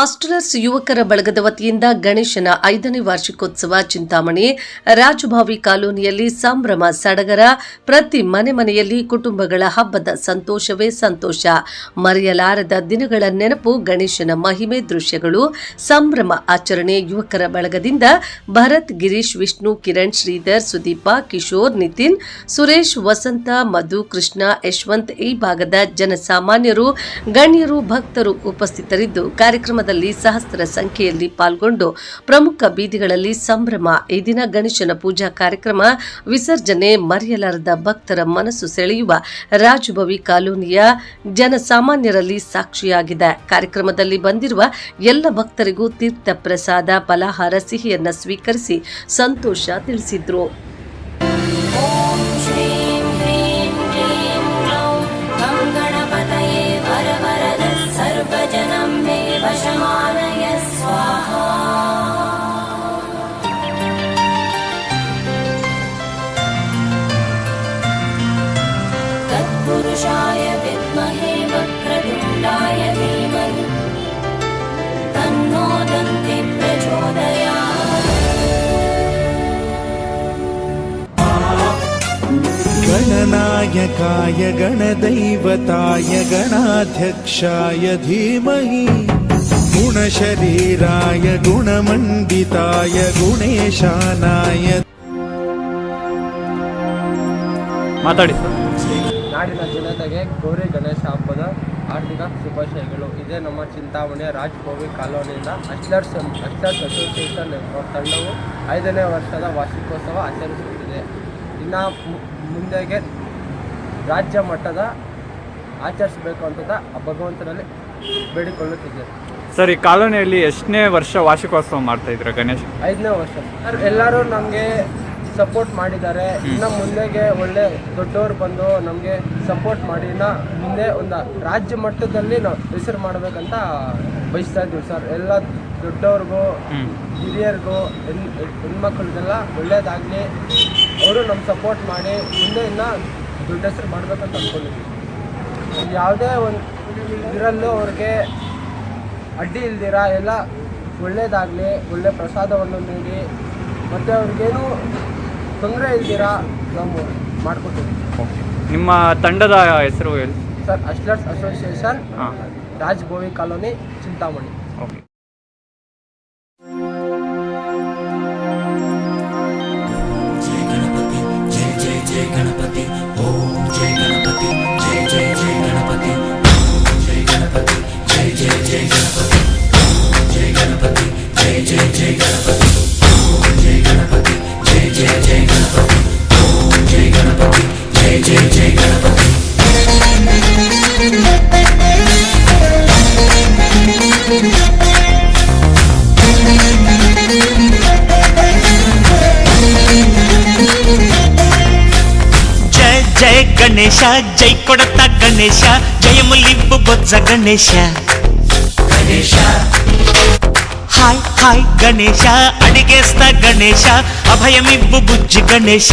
Hostel ಹಾಸ್ಟೆಲರ್ಸ್ ಯುವಕರ ಬಳಗದ ವತಿಯಿಂದ ಗಣೇಶನ ಐದನೇ ವಾರ್ಷಿಕೋತ್ಸವ ಚಿಂತಾಮಣಿ. ರಾಜಭಾವಿ ಕಾಲೋನಿಯಲ್ಲಿ ಸಂಭ್ರಮ ಸಡಗರ, ಪ್ರತಿ ಮನೆ ಮನೆಯಲ್ಲಿ ಕುಟುಂಬಗಳ ಹಬ್ಬದ ಸಂತೋಷವೇ ಸಂತೋಷ. ಮರೆಯಲಾರದ ದಿನಗಳ ನೆನಪು ಗಣೇಶನ ಮಹಿಮೆ ದೃಶ್ಯಗಳು. ಸಂಭ್ರಮ ಆಚರಣೆ ಯುವಕರ ಬಳಗದಿಂದ ಭರತ್, ಗಿರೀಶ್, ವಿಷ್ಣು, ಕಿರಣ್, ಶ್ರೀಧರ್, ಸುದೀಪ, ಕಿಶೋರ್, ನಿತಿನ್, ಸುರೇಶ್, ವಸಂತ, ಮಧು, ಕೃಷ್ಣ, ಯಶವಂತ್ ಈ ಭಾಗದ ಜನಸಾಮಾನ್ಯರು, ಗಣ್ಯರು, ಭಕ್ತರು ಉಪಸ್ಥಿತರಿದ್ದು. ಕಾರ್ಯಕ್ರಮದಲ್ಲಿ ಸಹಸ್ರ ಸಂಖ್ಯೆಯಲ್ಲಿ ಪಾಲ್ಗೊಂಡು ಪ್ರಮುಖ ಬೀದಿಗಳಲ್ಲಿ ಸಂಭ್ರಮ. ಈ ದಿನ ಗಣೇಶನ ಪೂಜಾ ಕಾರ್ಯಕ್ರಮ ವಿಸರ್ಜನೆ ಮರೆಯಲಾರದ ಭಕ್ತರ ಮನಸ್ಸು ಸೆಳೆಯುವ ರಾಜಭವಿ ಕಾಲೋನಿಯ ಜನಸಾಮಾನ್ಯರಲ್ಲಿ ಸಾಕ್ಷಿಯಾಗಿದೆ. ಕಾರ್ಯಕ್ರಮದಲ್ಲಿ ಬಂದಿರುವ ಎಲ್ಲ ಭಕ್ತರಿಗೂ ತೀರ್ಥ ಪ್ರಸಾದ, ಫಲಾಹಾರ, ಸಿಹಿಯನ್ನ ಸ್ವೀಕರಿಸಿ ಸಂತೋಷ ತಿಳಿಸಿದ್ರು. गणनायकाय गणदैवताय गणाध्यक्षाय धीमहि गुणशरीराय गुणमण्डिताय गुणेशानाय ಮಾತಾಡಿ ಸರ್ ನಾಡಿನ ಜನತೆಗೆ ಗೌರಿ ಗಣೇಶ ಹಬ್ಬದ ಆರ್ಥಿಕ ಶುಭಾಶಯಗಳು ಇದೇ ನಮ್ಮ ಚಿಂತಾಮಣಿಯ ರಾಜ್ ಕೋವಿ ಕಾಲೋನಿಯಿಂದ ಅಸ್ಲರ್ಸ್ ಅಸ್ಲರ್ಸ್ ಅಸೋಸಿಯೇಷನ್ ಎಂಬ ತಂಡವು ಐದನೇ ವರ್ಷದ ವಾರ್ಷಿಕೋತ್ಸವ ಆಚರಿಸುತ್ತಿದೆ ಇನ್ನು ಮು- ಮುಂದೆಗೆ ರಾಜ್ಯ ಮಟ್ಟದ ಆಚರಿಸಬೇಕು ಅಂತ ಆ ಭಗವಂತನಲ್ಲಿ ಬೇಡಿಕೊಳ್ಳುತ್ತಿದ್ದೇವೆ ಸರ್ ಈ ಕಾಲೋನಿಯಲ್ಲಿ ಎಷ್ಟನೇ ವರ್ಷ ವಾರ್ಷಿಕೋತ್ಸವ ಮಾಡ್ತಾ ಇದ್ರ ಗಣೇಶ್? ಐದನೇ ವರ್ಷ. ಸರ್ ಎಲ್ಲರೂ ನಮಗೆ ಸಪೋರ್ಟ್ ಮಾಡಿದ್ದಾರೆ. ಇನ್ನು ಮುಂದೆಗೆ ಒಳ್ಳೆ ದೊಡ್ಡವರು ಬಂದು ನಮಗೆ ಸಪೋರ್ಟ್ ಮಾಡಿ. ಇನ್ನು ಮುಂದೆ ಒಂದು ರಾಜ್ಯ ಮಟ್ಟದಲ್ಲಿ ನಾವು ಹೆಸರು ಮಾಡಬೇಕಂತ ಬಯಸ್ತಾ ಇದ್ದೀವಿ ಸರ್. ಎಲ್ಲ ದೊಡ್ಡವ್ರಿಗೂ ಹಿರಿಯರಿಗೂ ಹೆಣ್ ಹೆಣ್ಮಕ್ಳಿಗೆಲ್ಲ ಒಳ್ಳೇದಾಗಲಿ. ಅವರು ನಮ್ಮ ಸಪೋರ್ಟ್ ಮಾಡಿ. ಮುಂದೆ ಇನ್ನು ದೊಡ್ಡ ಹೆಸರು ಮಾಡ್ಬೇಕಂತ ಅಂದ್ಕೊಂಡಿದ್ದೀವಿ ಯಾವುದೇ ಒಂದು ಇದರಲ್ಲೂ ಅವ್ರಿಗೆ ಅಡ್ಡಿ ಇಲ್ದಿರ ಎಲ್ಲ ಒಳ್ಳೇದಾಗಲಿ ಒಳ್ಳೆ ಪ್ರಸಾದವನ್ನು ನೀಡಿ ಮತ್ತು ಅವ್ರಿಗೇನು ತೊಂದರೆ ಇಲ್ದಿರ ನಾವು ಮಾಡ್ಕೊತೀವಿ. ನಿಮ್ಮ ತಂಡದ ಹೆಸರು ಹೇಳಿ. Sir ಅಸ್ಲರ್ಸ್ association Raj Bhovi colony Chintamani. Ganesha Ganesha. Hi hi Ganesha. అడిగేస్తా Ganesha. అభయమివ్వు బుజ్జి గణేశ.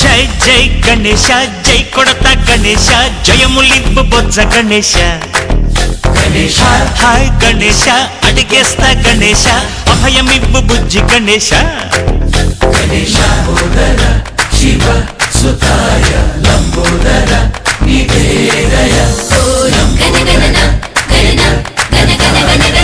జై జై గణేశ జై కొడత గణేశ జయములివ్వు బొజ్జ గణేశ గణేశ హాయ్ గణేశ అడిగేస్తా గణేశ అభయమివ్వు బుజ్జి గణేశ గణేశ శివ సుతాయ లంబోదర ఓం గణ గణన గణన గణ గణ గణ గణ గణ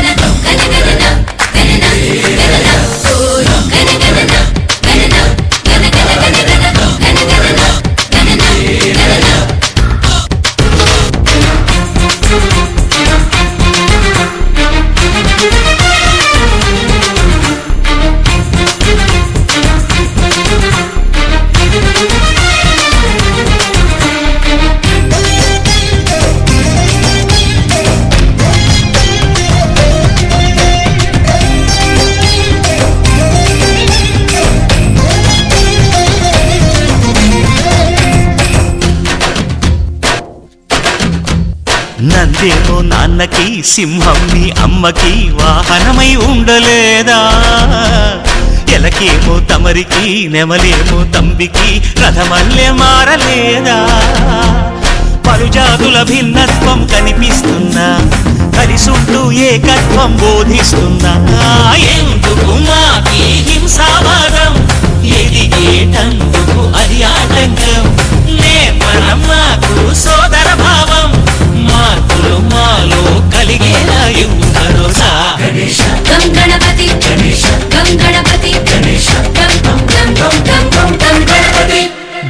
సింహం నీ అమ్మకి వాహనమై ఉండలేదా? ఎలకేమో తమరికి నెమలేమో తంబికి రథమల్లె మారలేదా? పలుజాతుల భిన్నత్వం కనిపిస్తున్నా కలిసుంటూ ఏకత్వం బోధిస్తున్నా. ఎందుకు మాకి హింసావాదం? ఎదిగేటందుకు అది ఆటంకం? నేపరం మాకు సోదర భావం. కలిగేలా గం గణపతి గం గణపతి గం గణపతి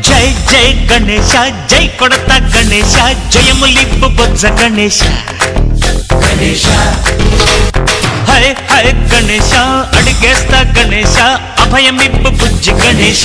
జై జై గణేశ జై కొడత గణేశ జయములిప్పు బొజ్జ గణేశ గణేశ. హై హై గణేశ అడిగేస్తా గణేశ అభయమిప్పు బుజ్జి గణేశ.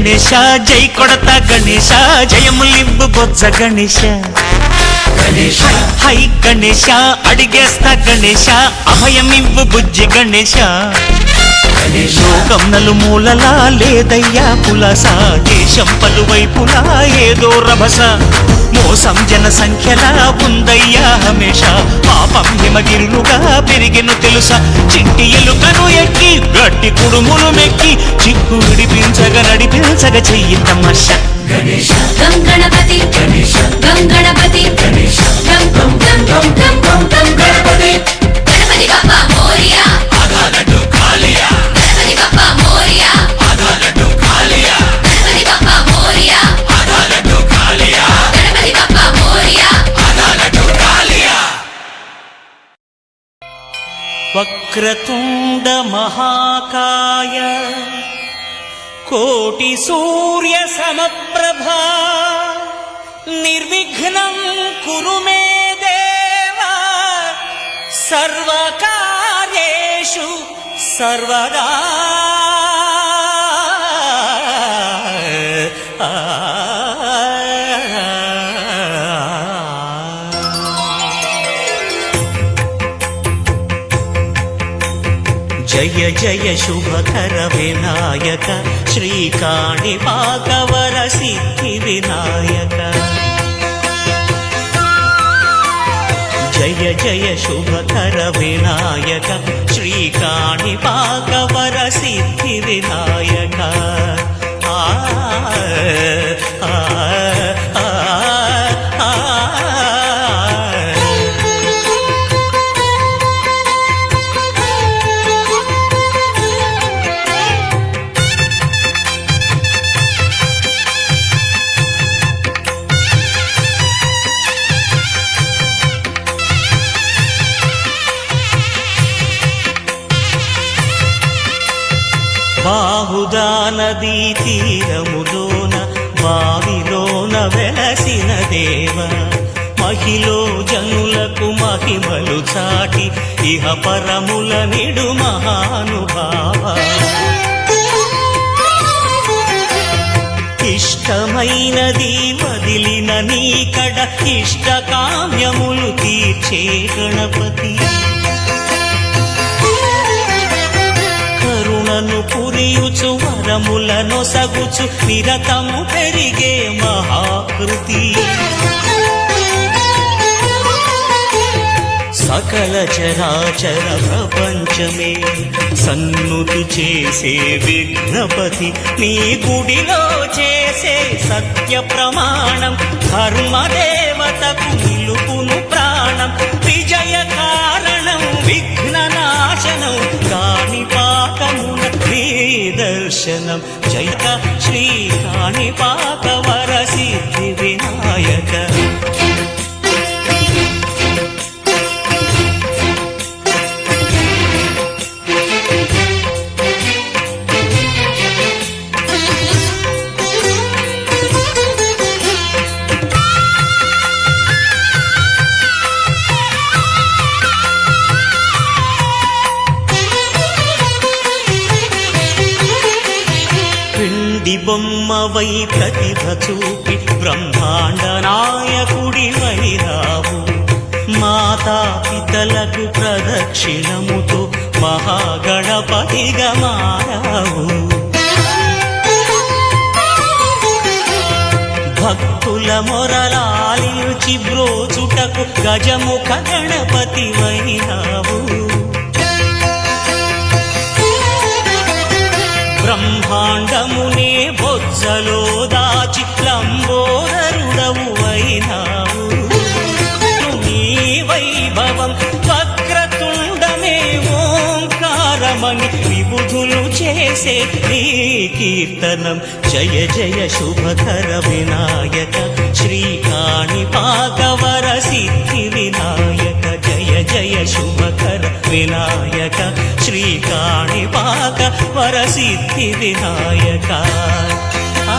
గణేశ జై కొడత గణేశ జయములింబు బొజ్జ గణేశ. గణేశ. హై గణేశ అడిగేస్తా గణేశ అభయమివ్వు బుజ్జి గణేశ. లోకం నలుమూలలా లేదయ్యా పులస. దేశం పలువైపులా ఏదో రభస. మోసం జన సంఖ్యలా ఉందయ్యా హమేష. పాపం హిమగిరులుగా పెరిగెను తెలుసా. చిట్టి ఎలుకను ఎక్కి గట్టి కుడుములు మెక్కి చిక్కు విడిపించగ నడిపించగ చెయ్యి తమాష గం గణపతి గం గణపతి గం గం గం గం గం గం. గణపతి వక్రతుండ మహాకాయ. కోటి సూర్య సమప్రభా. నిర్విఘ్నం కురు మే దేవా సర్వకార్యేషు సర్వదా జయ జయ శుభకర వినాయక శ్రీకాణి పాకవర సిద్ధి వినాయక. మహిమలు చాటి ఇహ పరముల నిడు మహానుభావ. ఇష్టమైనది వదిలిన నీకడ ఇష్ట కామ్యములు తీర్చే గణపతి. కరుణను పురియుచు వరములను సగుచు నిరతము పెరిగే మహాకృతి. సకల చరాచర ప్రపంచమే సన్నుతి చేసే విఘ్నపతి నీ గుడిలో చేసే సత్య ప్రమాణం ధర్మదేవతకు నిలుపును ప్రాణం విజయ కారణం విఘ్న నాశనం కాణిపాకమున నీ దర్శనం జయక శ్రీ కాణిపాక వర సిద్ధి వినాయక. పిండి బొమ్మవై ప్రతిభ చూపి బ్రహ్మాండ నాయకుడి వైరావు. మాతా పితలకు ప్రదక్షిణముతో మహాగణపతిగా మారావు. భక్తుల మొరలాలిచి బ్రోచుటకు గజముఖ గణపతి బ్రహ్మాండమునే బొజ్జలో దాచి లంబోదరుడవు అయినావు. నీ వైభవం వక్రతుండమే ఓంకారమని విబుధులు చేసే నీ కీర్తనం. జయ జయ శుభకర వినాయక శ్రీకాణి పాకవర సిద్ధ జయ శుభకర వినాయక శ్రీకాణి పాక వర సిద్ధి వినాయక. ఆ,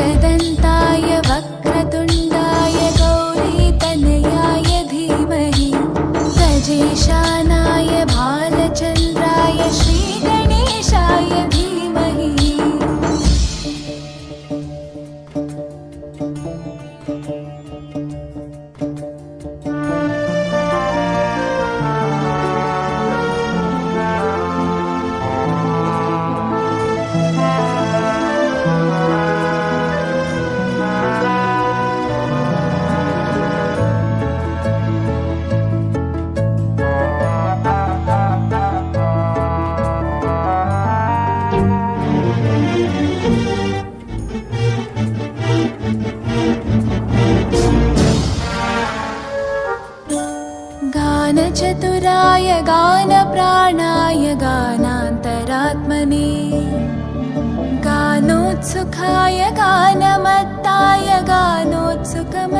एकदन्ताय वक्रतुण्डाय गौरीतनयाय धीमहि। गजेशानाय come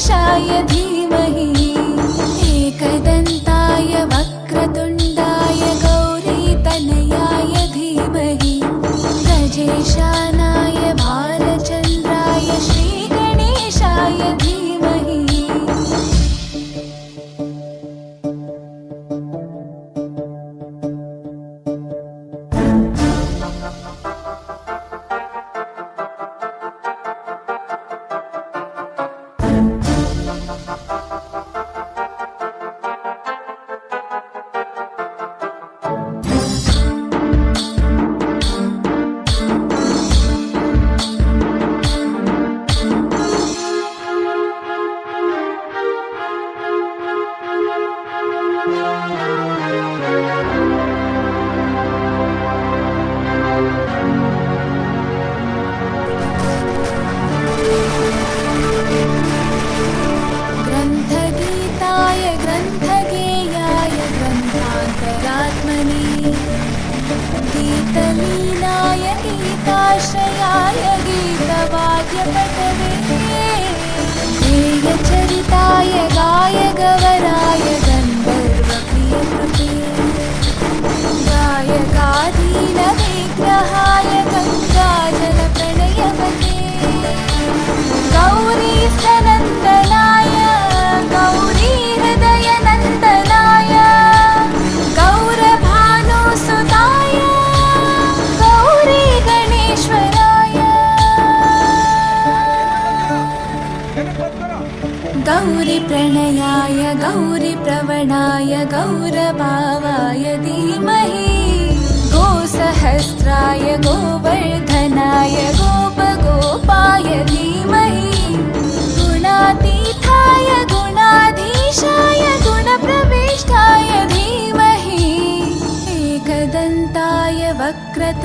श्रीगणेशाय धीमहि। एकदन्ताय वक्रतुण्डाय गौरीतनयाय धीमहि। गजेशानाय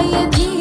य